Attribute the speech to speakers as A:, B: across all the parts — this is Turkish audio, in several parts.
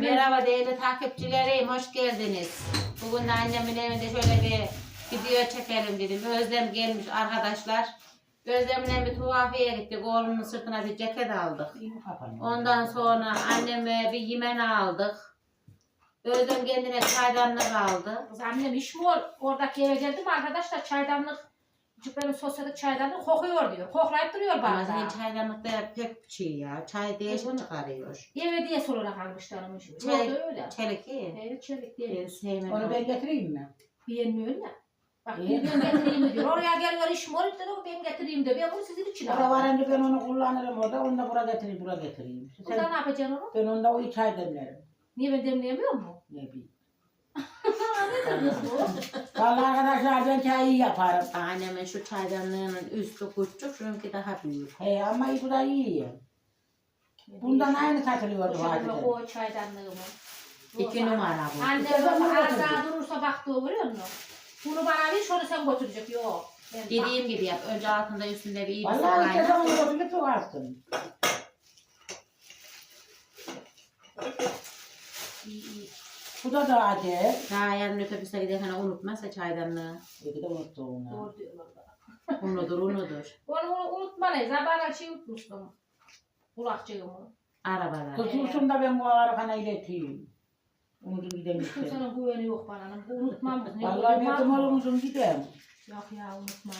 A: Merhaba değerli takipçilerim, hoş geldiniz. Bugün de annemin evinde şöyle bir video çekelim dedim. Özlem gelmiş arkadaşlar. Özlem'le bir tuhafiye gittik. Oğlunun sırtına bir ceket aldık. Ondan sonra anneme bir yemen aldık. Özlem kendine çaydanlık aldı.
B: Kız annem iş mi ol? Oradaki eve geldim arkadaşlar çaydanlık. Benim sosyalık çaydanlık kokuyor diyor. Koklayıp duruyor
A: Ama
B: bana.
A: senin çaydanlıkta pek şey ya. Çay değişik çıkarıyor.
B: Eve diye sorularak almışlar onu.
A: Çelik.
B: Çelik. öyle.
A: Çelik iyi.
B: Evet çelik
A: Ben
B: diye.
A: sevmem.
C: Onu ben getireyim mi?
B: Beğenmiyor ya. Bak
C: İyi.
B: bir ben getireyim mi diyor. Oraya geliyor iş mi olup dedi o ben getireyim diyor. Ben bunu sizin için
C: Orada
B: aldım.
C: varınca ben onu kullanırım orada. Onu da buraya getireyim, buraya getireyim.
B: Burada
C: Sen,
B: ne yapacaksın onu?
C: ben onda o çay demlerim.
B: Niye ben demleyemiyor mu?
C: Ne bileyim. Vallahi arkadaşlar ben çay iyi yaparım.
A: Annemin şu çaydanlığının üstü küçük, şununki daha büyük.
C: He ama bu da iyi. Bundan aynı satılıyordu
B: Boşanma
C: zaten.
B: o çaydanlığımı.
A: İki numara bu.
B: Anne
C: bunu
B: az daha durursa baktığı görüyor musun? Bunu bana ver şunu sen götürecek. Yok. Ben bak-
A: Dediğim gibi yap. Önce altında üstünde bir iyi bir
C: Vallahi ilk kez
A: sıkayla.
C: onu götürdük çok astım.
B: İyi iyi.
C: Bu da da acayip.
A: Daha yarın otobüse giderken unutmazsa çaydanlığı.
C: İyi de unuttu onu.
B: Doğru diyorlar bana.
A: Unudur unudur.
B: Onu onu unutmalıyız. Ha bana şey unutmuştum. Kulakçığımı.
A: Arabada.
C: Kızılsın da ben bu arkana ileteyim. Unutun gidelim işte.
B: Kimsenin güveni yok bana. Bu unutmam. Ne
C: Vallahi
B: unutmam
C: bir zaman olmuşum gidelim.
B: Yok ya unutmam.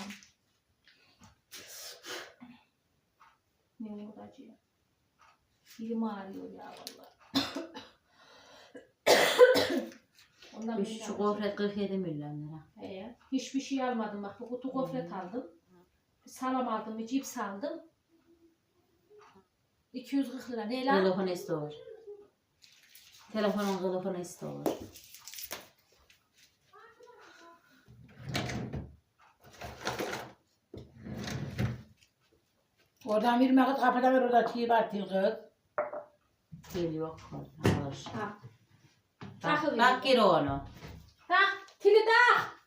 B: Ne unutacağım? Dilim ağrıyor ya vallahi. Ondan bir
A: şu
B: daha-
A: gofret 47 milyon lira.
B: He, hiçbir şey almadım bak. Bu kutu gofret aldım. Salam aldım, bir cips aldım. 240 lira. Ne lan?
A: Telefon istiyor. Telefonun telefonu istiyor.
C: Oradan bir vakit kapıda ver orada çiğ var tilkız.
A: Gel yok. Alır.
B: Ha.
A: Bak,
B: Takı
A: bak gir onu.
B: Ha, tili tak.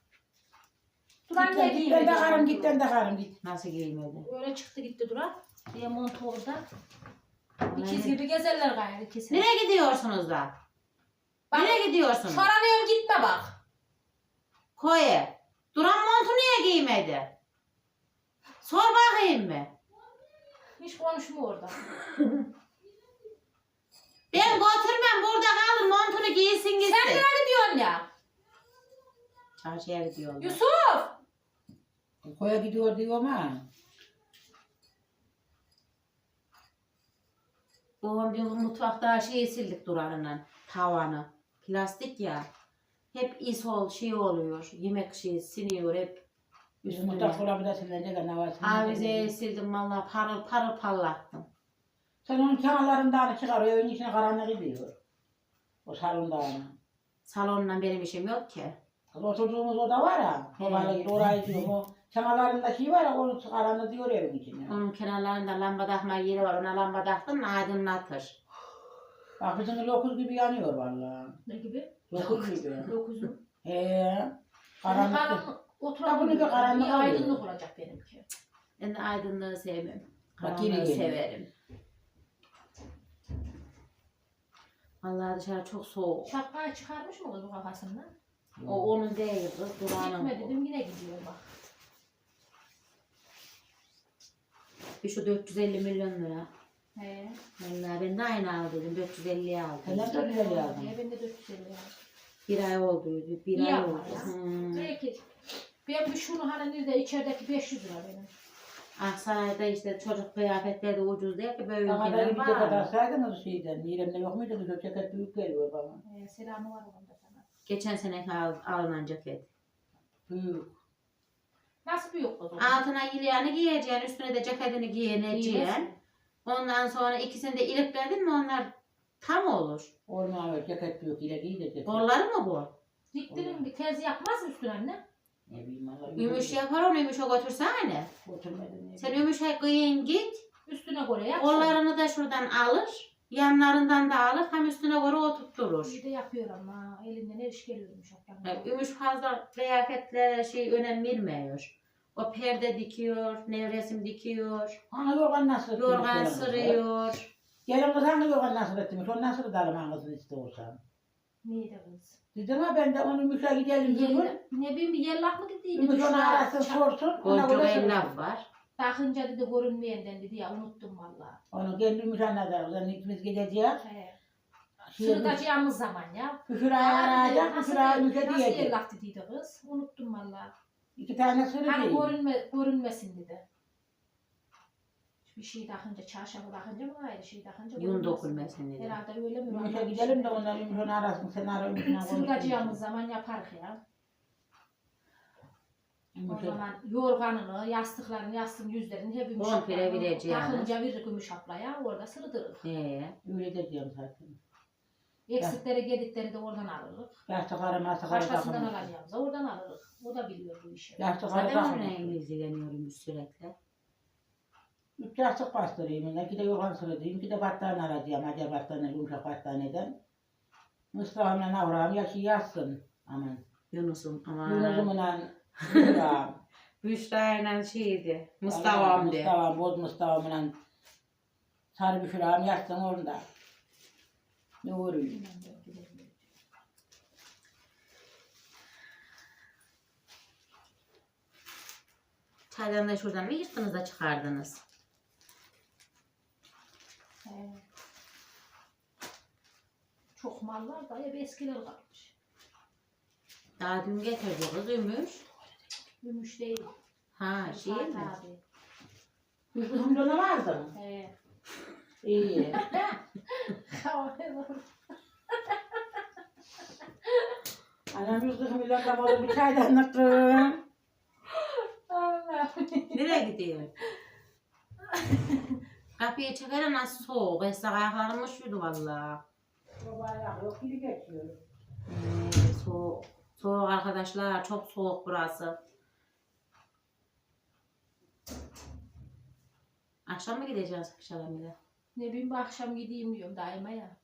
B: Duran ne
C: git ben takarım git ben takarım git.
A: Nasıl giymedi?
B: Öyle çıktı gitti Duran. Diye montu orada. İkiz gibi gezerler gayrı ikisi.
A: Nereye gidiyorsunuz da?
B: Bak,
A: Nereye gidiyorsunuz?
B: Soranıyorum gitme bak.
A: Koye. Duran montu niye giymedi? Sor bakayım mı?
B: Hiç konuşma orada.
A: Ben götürmem burada kalın montunu giysin
B: Sen
A: gitsin.
B: nereye gidiyorsun ya?
A: Çarşıya gidiyorlar.
B: Yusuf.
C: Koya gidiyor diyorum ha.
A: Babam bir mutfakta şey sildik Duran'la tavanı. Plastik ya. Hep isol şey oluyor. Yemek şey siniyor hep.
C: Bizim mutfak dolabı da silinecek ne var?
A: Avizeyi sildim valla parıl parıl parlattım.
C: Sen onun kenarlarından çıkarıyor, evin içine karanlık gidiyor. O salonda.
A: Salonla benim işim yok ki.
C: Kız Oturduğumuz oda var ya,
A: He.
C: babayla git oraya diyorum. O kenarlarında şey var ya, onu karanlık diyor evin içine.
A: Onun kenarlarında lamba takma yeri var. Ona lamba taktım aydınlatır.
C: Bak bizim lokuz gibi yanıyor vallahi.
B: Ne gibi?
C: Lokuz gibi.
B: Dokuz mu?
C: He. Karanlık.
B: Karanlık.
C: Ya
B: Oturalım.
C: bunu bir karanlık alıyor.
B: aydınlık olacak benimki.
A: Ben de aydınlığı sevmem.
C: Bak
A: Karanlığı
C: yine geliyor.
A: severim. Vallahi dışarı çok soğuk.
B: Şapkayı çıkarmış mı kız bu kafasından?
A: O onun değil kız Duran'ın.
B: Gitme dedim yine gidiyor bak.
A: Bir şu 450 milyon lira.
B: He.
A: Vallahi ben de aynı al dedim. 450'ye aldım.
C: Helal de güzel yazdım.
B: Diye ben de 450 yazdım.
A: Bir ay oldu. Bir
B: İyi
A: ay
B: yapar
A: oldu.
B: ya.
A: Hmm.
B: Belki ben bir şunu hani nerede içerideki 500 lira benim.
A: Aksaray'da işte çocuk kıyafetleri ucuz değil ki böyle
C: da
A: ülkeler
C: bir ceket
A: var.
C: alsaydınız şeyden. İrem'de yok muydu? Güzel ceket büyük geliyor bana.
B: Ee, selamı var onda sana.
A: Geçen seneki al, alınan ceket.
C: Büyük.
B: Nasıl büyük kız o?
A: Altına yeleğini giyeceksin, üstüne de ceketini giyineceksin.
B: Giymesin.
A: Ondan sonra ikisini de ilikledin mi onlar tam olur.
C: Olmuyor ceket büyük ile giy de ceket.
A: Mı bu?
B: Diktirin bir terzi yapmaz mı üstüne anne?
C: Ne bileyim Allah.
A: Ümüş yapar onu ümüşe götürsene.
C: Oturmadım. ne
A: Sen
C: bileyim.
A: ümüşe giyin git.
B: Üstüne göre yap.
A: Kollarını da şuradan alır. Yanlarından da alır. Tam üstüne göre oturtturur.
B: Bir de yapıyor ama elinden her iş geliyormuş. hakikaten.
A: Yani Ümüş fazla kıyafetlere şey önem vermiyor. O perde dikiyor, nevresim dikiyor,
C: Ha yorgan nasıl?
A: yorgan
C: yapıyorsun?
A: sırıyor.
C: Gelin kız hangi yok nasıl etmiş? O nasıl dalımın kızını istiyorsan.
B: Neydi kız?
C: Dedim ha ben de onu Müşe gidelim dedim.
B: Yel, ne bileyim bir yellak mı gidiydi?
C: Ümit onu arasın sorsun. Ona
A: Boncuk
C: göre
A: el
C: sorsun.
A: laf var.
B: Takınca dedi görünmeyenden dedi ya unuttum valla.
C: Onu kendi Müşe anladı. Kızın ikimiz gideceğiz.
B: He.
C: Şey,
B: Sırıtacağımız zaman ya.
C: Küfürayı arayacak.
B: Nasıl,
C: Küfürayı Müşe
B: nasıl
C: diyecek.
B: yellak dediydi kız? Unuttum valla.
C: İki tane sürü
B: Hani
C: değil.
B: görünme, görünmesin dedi. Bir şey takınca, çarşafı takınca mı ayrı şey takınca
A: Yun
B: görünmesin.
A: dokunmasın dedi.
B: Herhalde öyle mi?
C: Müşe gidelim de onları Müşe'nin arasın. Sen ara Müşe'nin
B: Sırıtacağımız zaman yaparız ya. O zaman yorganını, yastıklarını, yastığın yüzlerini hep gümüş
A: Komple
B: aplaya.
A: vereceğimiz.
B: Takınca verir gümüş aplaya, orada sırıtırız.
A: Ee,
C: Öyle de diyorum zaten.
B: Eksikleri, gedikleri de oradan alırız.
C: Yastıkları mastıkları
B: Başkasından
C: takılmış.
B: alacağımız oradan alırız. O da biliyor bu işi.
C: Yastıkları
A: zaten
C: takılmış.
A: ilgileniyorum sürekli.
C: Üç yastık bastırayım. İki de yorgan sırıdayım. iki de battaniye alacağım. Acaba battaniye, yumuşak battaniyeden. Mustafa'mla Avraham yaşı yazsın. Aman.
A: Yunus'um ama
C: Yunus'umla Mustafa'm.
A: Büşra'yla şeydi. Mustafa'm de.
C: Mustafa, Boz Mustafa'mla Sarı Büşra'm yazsın orada. Ne oluyor?
A: Çaydan da şuradan mı yırttınız da çıkardınız?
B: He. Çok mal var da hep eskiler kalmış.
A: Daha dün getirdi kız Ümüş.
B: Gümüş değil.
A: Ha şey
B: Fatih
A: mi?
B: abi.
C: Yusuf'un dönamazdı mı?
B: He.
C: İyi. Anam Yusuf'un milyon damalı bir çaydanlıktı.
B: Allah.
A: Nereye gidiyor? Kapıyı çekelim nasıl soğuk. Esra ayaklarım üşüdü valla.
C: Baba yok gibi geçiyor.
A: Ee, soğuk. Soğuk arkadaşlar. Çok soğuk burası. Akşam mı gideceğiz Şalamile?
B: Ne bileyim bu akşam gideyim diyorum daima ya.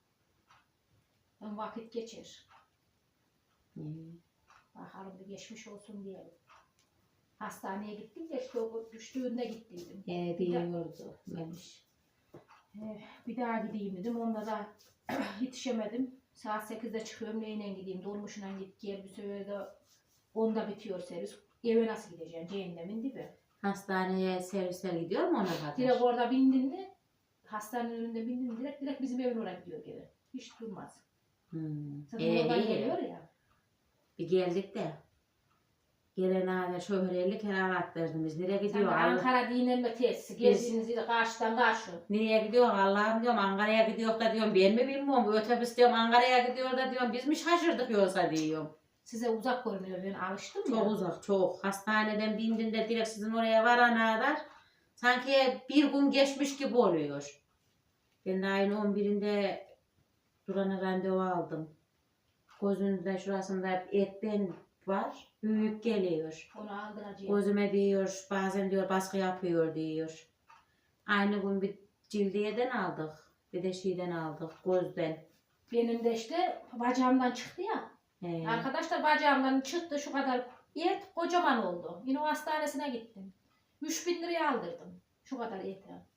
B: Ben vakit geçer.
A: Ee,
B: Bakalım bir geçmiş olsun diyelim. Hastaneye gittim de işte o düştüğünde gittiydim.
A: ee, biliyordu. Memiş.
B: Eh, Bir daha gideyim dedim. Onda da yetişemedim. Saat 8'de çıkıyorum. Neyle gideyim? Dolmuşuna git gel. Bir sefer de onda bitiyor servis. Eve nasıl gideceğim? Cehennemin dibi.
A: Hastaneye servisler gidiyor mu ona kadar?
B: Direkt orada bindin de hastanenin önünde bindin direkt direkt bizim evin oraya gidiyor geri. Hiç durmaz.
A: Hmm.
B: Zaten
A: Ee,
B: oradan
A: iyi.
B: geliyor ya.
A: Bir geldik de. Gelen hale şöyle 50 kere arattırdım biz. Nereye gidiyor?
B: Sana
A: Allah-
B: Ankara dinlenme tesisi. Gezdiğiniz yeri karşıdan karşı.
A: Nereye gidiyor Allah'ım diyorum Ankara'ya gidiyor da diyorum ben mi bilmiyorum bu otobüs diyorum Ankara'ya gidiyor da diyorum biz mi şaşırdık yoksa diyorum.
B: Size uzak görünüyor. Ben alıştım
A: Çok
B: ya.
A: uzak çok. Hastaneden bindin de direkt sizin oraya varana kadar sanki bir gün geçmiş gibi oluyor. Ben de ayın 11'inde Duran'a randevu aldım. Gözünde şurasında etten var. Büyük geliyor.
B: Onu aldıracağım.
A: Gözüme diyor bazen diyor baskı yapıyor diyor. Aynı gün bir cildiyeden aldık. Bir de şeyden aldık gözden.
B: Benim de işte bacağımdan çıktı ya.
A: He.
B: Arkadaşlar bacağımdan çıktı şu kadar et kocaman oldu. Yine o hastanesine gittim. 3000 liraya aldırdım. Şu kadar eti.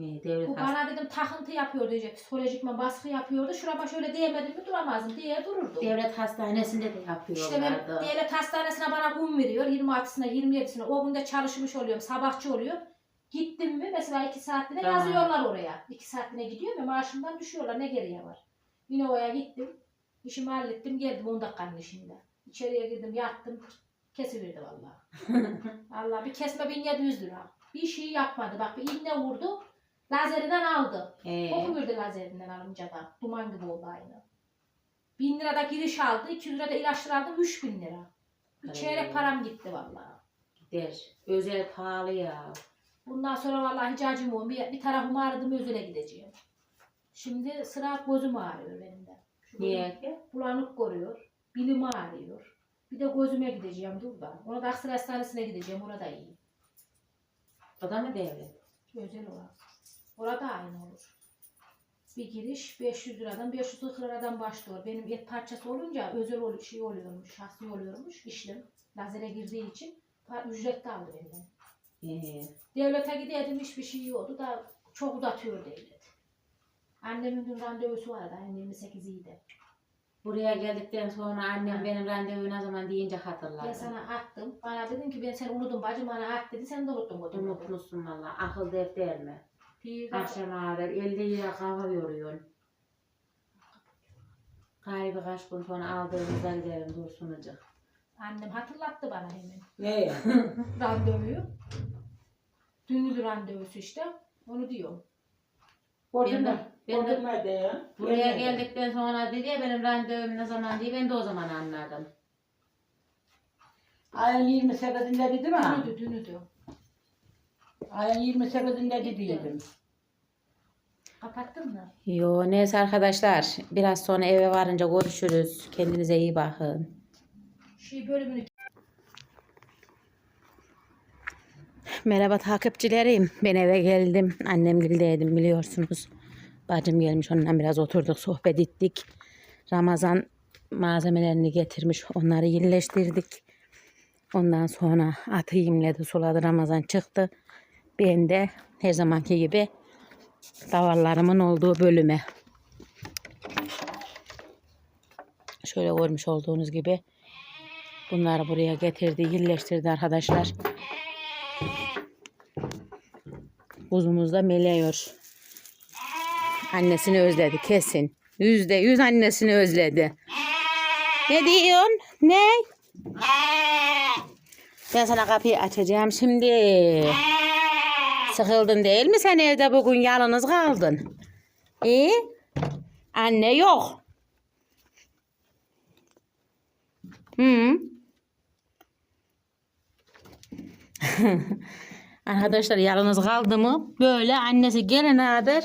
A: Ne, devlet
B: Bu
A: hastası.
B: bana dedim takıntı yapıyor diyecek. Psikolojik mi baskı yapıyordu. Şurama şöyle değmedim mi duramazdım diye dururdu.
A: Devlet hastanesinde de
B: İşte
A: yapıyorlardı.
B: ben devlet hastanesine bana kum veriyor. 26'sına 27'sine. O günde çalışmış oluyorum. Sabahçı oluyor. Gittim mi mesela 2 saatliğine
A: Tamam.
B: yazıyorlar oraya. 2 saatliğine gidiyor mu maaşımdan düşüyorlar. Ne gereği var? Yine oraya gittim. İşimi hallettim. Geldim 10 dakikanın işinde. İçeriye girdim yattım. Kesiverdi vallahi. Allah bir kesme 1700 lira. Bir şey yapmadı. Bak bir iğne vurdu. Lazerinden aldı. Koku verdi lazerinden alınca da. Duman gibi oldu aynı. 1000 lira da giriş aldı. 200 lira da ilaçlar aldım. 3000 lira. Bir çeyrek param gitti vallahi.
A: Gider. Özel pahalı ya.
B: Bundan sonra vallahi hiç acımıyorum. Bir, bir tarafım ağrıdı mı özele gideceğim. Şimdi sıra gözüm ağrıyor benim de. Şu
A: Niye ki?
B: Bulanık görüyor. Bilim ağrıyor. Bir de gözüme gideceğim dur da. Ona da Aksaray Hastanesi'ne gideceğim. Orada iyi.
A: O da mı devlet?
B: Özel olan. Orada aynı olur. Bir giriş 500 liradan 540 liradan başlıyor. Benim et parçası olunca özel ol şey oluyormuş, şahsi oluyormuş işlem. Lazere girdiği için ücret de aldı benden.
A: He.
B: Devlete giderdim hiçbir şey yoktu da çok uzatıyor devlet. Annemin dün randevusu vardı. Ayın 28'iydi.
A: Buraya geldikten sonra annem benim randevu ne zaman deyince hatırladı.
B: Ben sana attım. Bana dedim ki ben seni unuttum bacım bana at dedi. Sen de unuttun.
A: Unutmuşsun valla. Akıl defter mi?
B: Bir
A: Akşama kadar 50 lira kafa yoruyorsun. Galiba kaç gün sonra aldığımızda gidelim Dursun'ucuk.
B: Annem hatırlattı bana hemen.
C: Ne?
B: Randevuyu. Dünlü randevusu işte. Onu
A: Ben
C: ne?
A: de- ben de-
C: nerede ya?
A: Buraya
C: Gelmedi.
A: geldikten sonra dedi ya benim randevum ne zaman diye ben de o zaman anladım.
C: Ayın 28'inde dedi mi?
B: Dünüdü dünüdü.
C: Ayın 28'inde dediydim.
B: Kapattın mı?
A: Yo neyse arkadaşlar biraz sonra eve varınca görüşürüz. Kendinize iyi bakın.
B: Şey bölümünü
A: Merhaba takipçilerim. Ben eve geldim. Annem gildeydim biliyorsunuz. Bacım gelmiş onunla biraz oturduk sohbet ettik. Ramazan malzemelerini getirmiş. Onları yerleştirdik. Ondan sonra atı yemledi suladı. Ramazan çıktı. Ben de her zamanki gibi davarlarımın olduğu bölüme. Şöyle görmüş olduğunuz gibi bunları buraya getirdi, yerleştirdi arkadaşlar. Kuzumuz da meleyor. Annesini özledi kesin. Yüzde yüz annesini özledi. Ne diyorsun? Ne? Ben sana kapıyı açacağım şimdi. Sıkıldın değil mi sen evde bugün yalnız kaldın? İyi. Anne yok. Hı. Arkadaşlar yalnız kaldı mı böyle annesi gelene kadar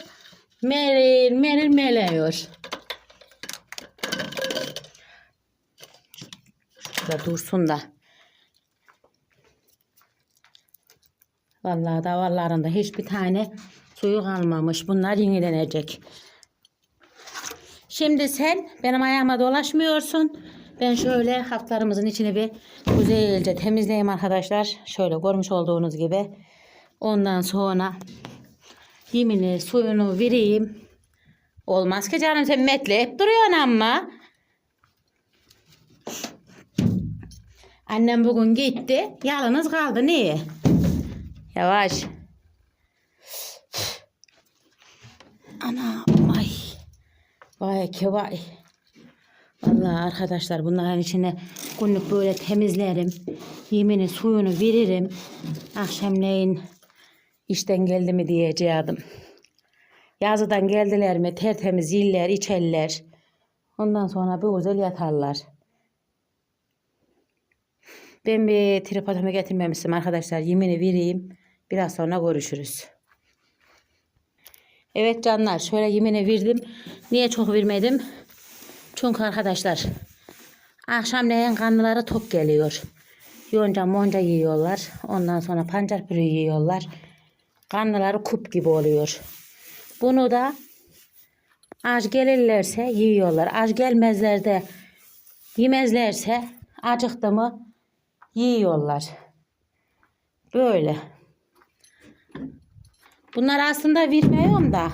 A: meril meril meleyor. Şurada dursun da. Vallahi davarlarında hiçbir tane suyu kalmamış. Bunlar yenilenecek. Şimdi sen benim ayağıma dolaşmıyorsun. Ben şöyle haplarımızın içini bir güzelce temizleyeyim arkadaşlar. Şöyle görmüş olduğunuz gibi. Ondan sonra yemini suyunu vereyim. Olmaz ki canım sen metleyip duruyorsun ama. Annem bugün gitti. Yalnız kaldı. Niye? Yavaş. Ana ay. Vay ki vay. Vallahi arkadaşlar bunların içine günlük böyle temizlerim. Yemini suyunu veririm. Akşamleyin işten geldi mi diyeceğim. Yazıdan geldiler mi tertemiz yiller içerler. Ondan sonra bir güzel yatarlar. Ben bir tripodumu getirmemiştim arkadaşlar. Yemini vereyim. Biraz sonra görüşürüz. Evet canlar şöyle yemini verdim. Niye çok vermedim? Çünkü arkadaşlar akşamleyin kanlıları top geliyor. Yonca monca yiyorlar. Ondan sonra pancar pürü yiyorlar. Kanlıları kup gibi oluyor. Bunu da aç gelirlerse yiyorlar. Aç gelmezler de yemezlerse acıktı mı yiyorlar. Böyle. Bunlar aslında vermiyorum da.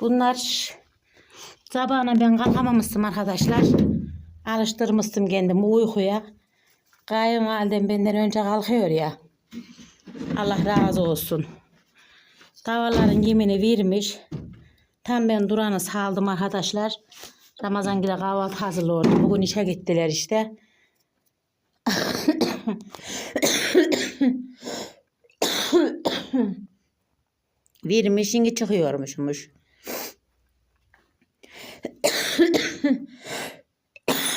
A: Bunlar sabahına ben kalkamamıştım arkadaşlar. Alıştırmıştım kendimi uykuya. Kayınvalidem benden önce kalkıyor ya. Allah razı olsun. Tavalların yemini vermiş. Tam ben duranı saldım arkadaşlar. Ramazan gibi kahvaltı hazırlıyordum. Bugün işe gittiler işte. Vermiş şimdi çıkıyormuşmuş.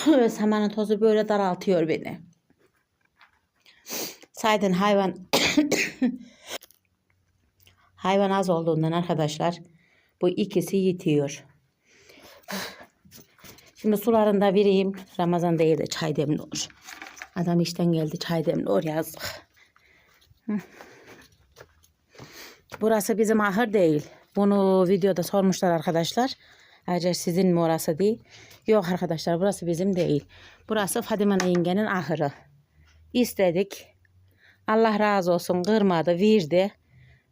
A: Samanın tozu böyle daraltıyor beni. Zaten hayvan hayvan az olduğundan arkadaşlar bu ikisi yitiyor. Şimdi sularını da vereyim. Ramazan değil de çay demliyor. Adam işten geldi çay demliyor yazık. Hı. Burası bizim ahır değil. Bunu videoda sormuşlar arkadaşlar. Ayrıca sizin mi orası değil? Yok arkadaşlar burası bizim değil. Burası Fadime yengenin ahırı. İstedik. Allah razı olsun kırmadı, verdi.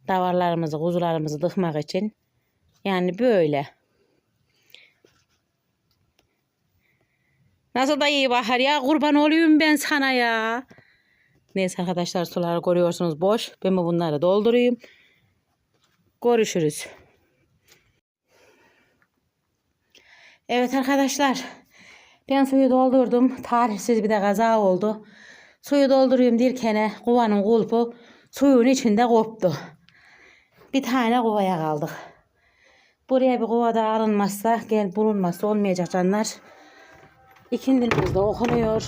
A: Davarlarımızı, kuzularımızı dıkmak için. Yani böyle. Nasıl da iyi bahar ya. Kurban olayım ben sana ya. Neyse arkadaşlar suları görüyorsunuz boş. Ben bunları doldurayım. Görüşürüz. Evet arkadaşlar. Ben suyu doldurdum. Tarihsiz bir de kaza oldu. Suyu dolduruyorum derken kovanın kulpu suyun içinde koptu. Bir tane kovaya kaldık. Buraya bir kova daha alınmazsa gel bulunmazsa olmayacak canlar. İkindimiz de okunuyor.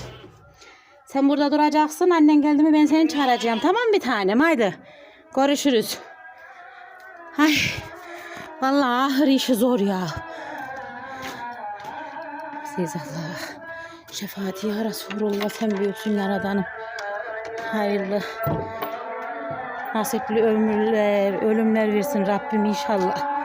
A: Sen burada duracaksın. Annen geldi mi ben seni çağıracağım. Tamam bir tanem haydi. Görüşürüz. Ay. Vallahi ahır işi zor ya. Siz Allah. Şefaati ya Resulullah sen büyüksün yaradanım. Hayırlı. Nasipli ömürler, ölümler versin Rabbim inşallah.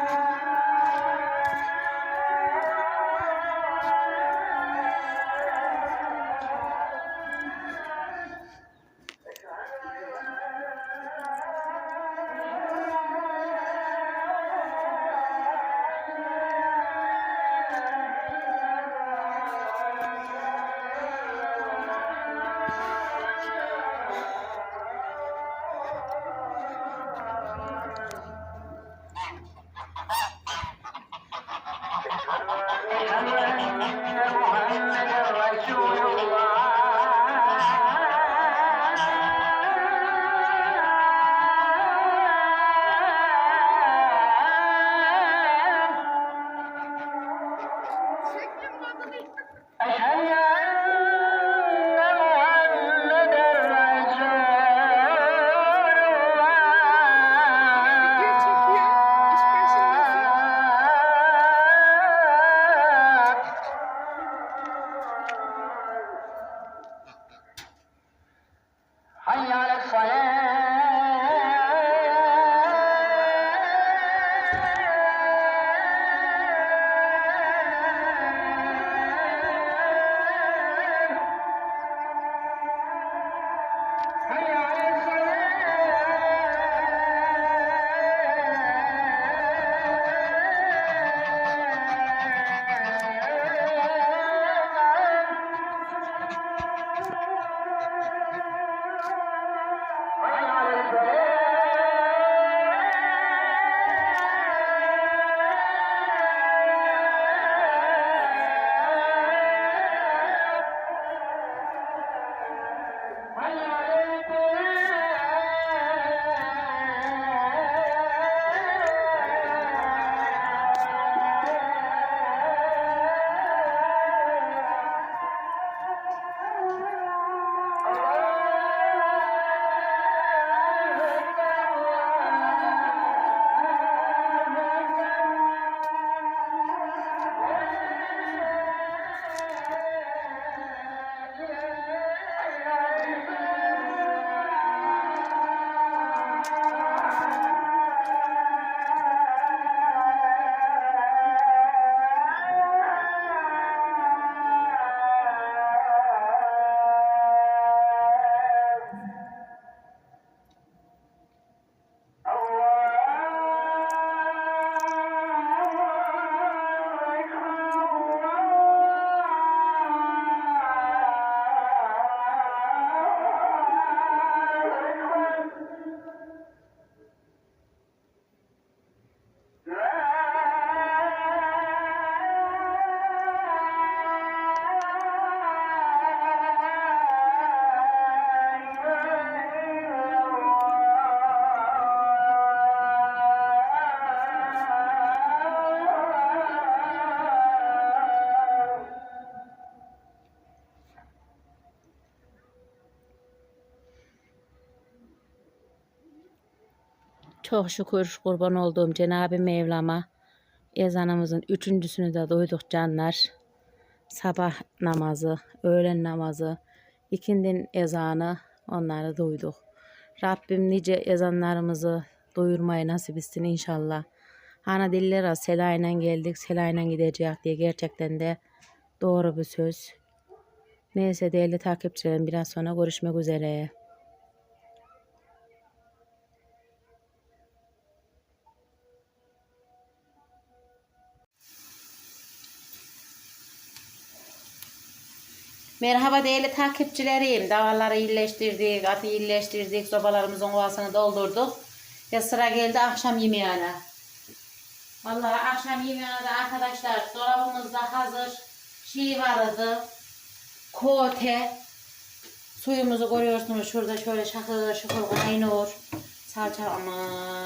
A: Çok şükür kurban olduğum Cenab-ı Mevlam'a ezanımızın üçüncüsünü de duyduk canlar. Sabah namazı, öğlen namazı, ikindin ezanı onları duyduk. Rabbim nice ezanlarımızı duyurmayı nasip etsin inşallah. Hani dillere selayla geldik, selayla gideceğiz diye gerçekten de doğru bir söz. Neyse değerli takipçilerim biraz sonra görüşmek üzere. Merhaba değerli takipçilerim. Davarları iyileştirdik, atı iyileştirdik, sobalarımızın ovasını doldurduk. Ya sıra geldi akşam yemeğine. Vallahi akşam yemeğine arkadaşlar dolabımızda hazır şey vardı. Kote. Suyumuzu görüyorsunuz şurada şöyle şakır şakır kaynıyor. Salça ama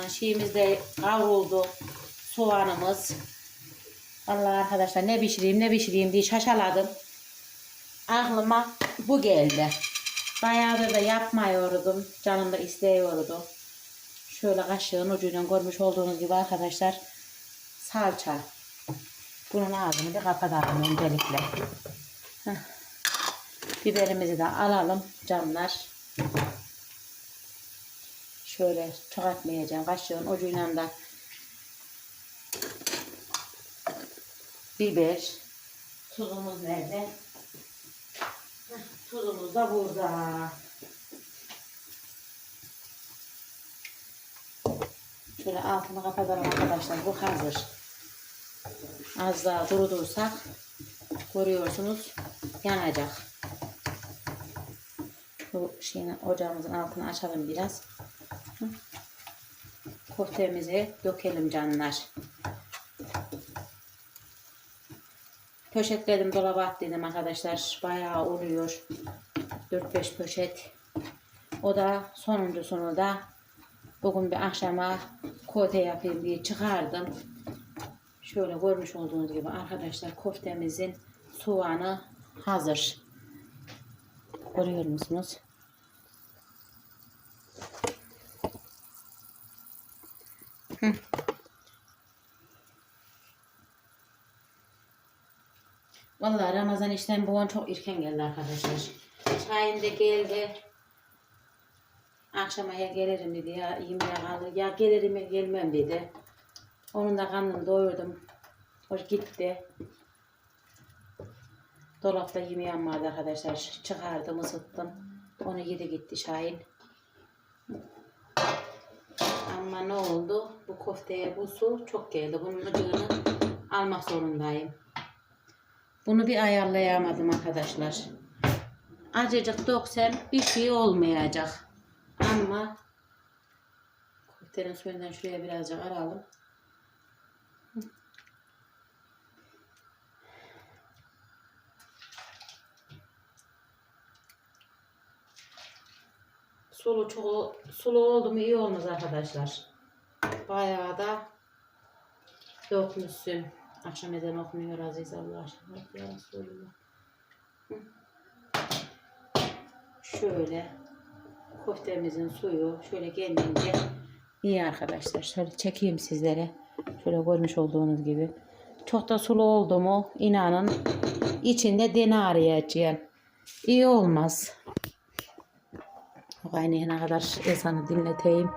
A: şeyimiz de kavruldu. Soğanımız. Vallahi arkadaşlar ne pişireyim ne pişireyim diye şaşaladım. Aklıma bu geldi. Bayağıdır da yapmıyordum. Canım da istiyordu. Şöyle kaşığın ucuyla görmüş olduğunuz gibi arkadaşlar salça. Bunun ağzını bir kapatalım öncelikle. Biberimizi de alalım canlar. Şöyle çok atmayacağım. Kaşığın ucuyla da biber. Tuzumuz nerede? Tuzumuz da burada. Şöyle altını kapatalım arkadaşlar. Bu hazır. Az daha durudursak görüyorsunuz yanacak. Bu şeyini ocağımızın altını açalım biraz. Hı. Köftemizi dökelim canlar. Poşetledim dolaba at dedim arkadaşlar. Bayağı oluyor. 4-5 poşet. O da sonuncusunu da bugün bir akşama kote yapayım diye çıkardım. Şöyle görmüş olduğunuz gibi arkadaşlar köftemizin soğanı hazır. Görüyor musunuz? Hı. Vallahi Ramazan işten bu an çok erken geldi arkadaşlar. Şahin de geldi. Akşama ya gelirim dedi ya yemeğe kalır ya gelirim ya gelmem dedi. Onun da karnını doyurdum. O gitti. Dolapta yemeğim vardı arkadaşlar. Çıkardım ısıttım. Onu yedi gitti Şahin. Ama ne oldu? Bu kofteye bu su çok geldi. Bunun ucunu almak zorundayım. Bunu bir ayarlayamadım arkadaşlar. Acıcık döksem bir şey olmayacak. Ama köftenin suyundan şuraya birazcık aralım. Sulu çok sulu oldu mu iyi olmaz arkadaşlar. Bayağı da dökmüşsün. Akşam ezanı okunuyor Aziz Allah aşkına. Ya Resulullah. Şöyle köftemizin suyu şöyle kendince iyi arkadaşlar. Şöyle çekeyim sizlere. Şöyle görmüş olduğunuz gibi. Çok da sulu oldu mu inanın içinde dene arayacağım. İyi olmaz. Kaynayana kadar ezanı dinleteyim.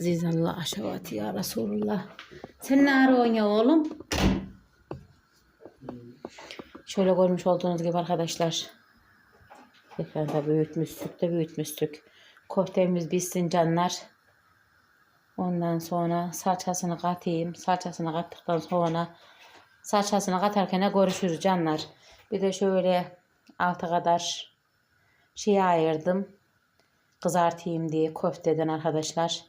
A: Zizanla aşavat ya Resulullah. Sen ne arıyorsun ya oğlum? Şöyle görmüş olduğunuz gibi arkadaşlar. Ekranda büyütmüştük de büyütmüştük. Koftemiz bitsin canlar. Ondan sonra salçasını katayım. Salçasını kattıktan sonra salçasını katarken görüşürüz canlar. Bir de şöyle altı kadar şey ayırdım. Kızartayım diye köfteden arkadaşlar.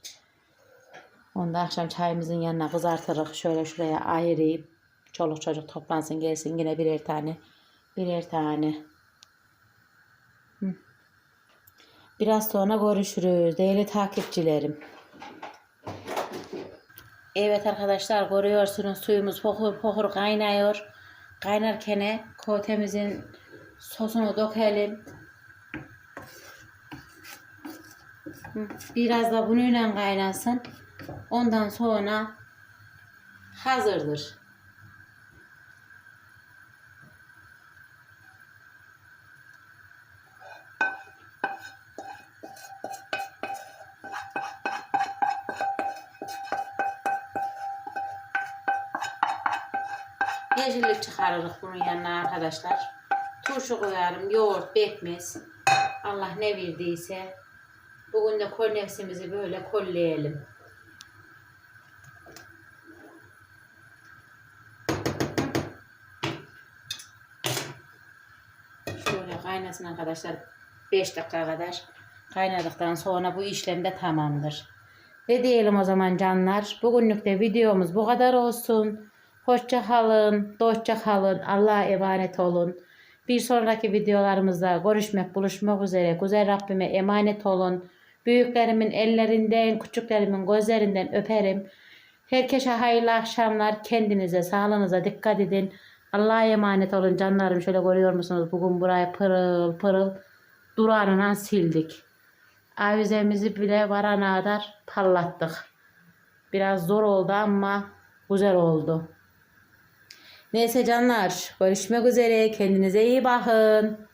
A: Onu da akşam çayımızın yanına kızartırız. Şöyle şuraya ayırayım. Çoluk çocuk toplansın gelsin yine birer tane. Birer tane. Biraz sonra görüşürüz değerli takipçilerim. Evet arkadaşlar görüyorsunuz suyumuz fokur fokur kaynıyor. Kaynarken kotemizin sosunu dökelim. Biraz da bununla kaynasın. Ondan sonra hazırdır. Yeşillik çıkarırız bunun yanına arkadaşlar. Turşu koyarım, yoğurt, pekmez. Allah ne verdiyse. Bugün de kol nefsimizi böyle kolleyelim. Kaynasın arkadaşlar. 5 dakika kadar kaynadıktan sonra bu işlem de tamamdır. Ne diyelim o zaman canlar. Bugünlük de videomuz bu kadar olsun. Hoşça kalın, dostça kalın, Allah'a emanet olun. Bir sonraki videolarımızda görüşmek, buluşmak üzere. Güzel Rabbime emanet olun. Büyüklerimin ellerinden, küçüklerimin gözlerinden öperim. Herkese hayırlı akşamlar. Kendinize, sağlığınıza dikkat edin. Allah'a emanet olun canlarım. Şöyle görüyor musunuz? Bugün burayı pırıl pırıl durağına sildik. Avizemizi bile varana kadar parlattık. Biraz zor oldu ama güzel oldu. Neyse canlar görüşmek üzere kendinize iyi bakın.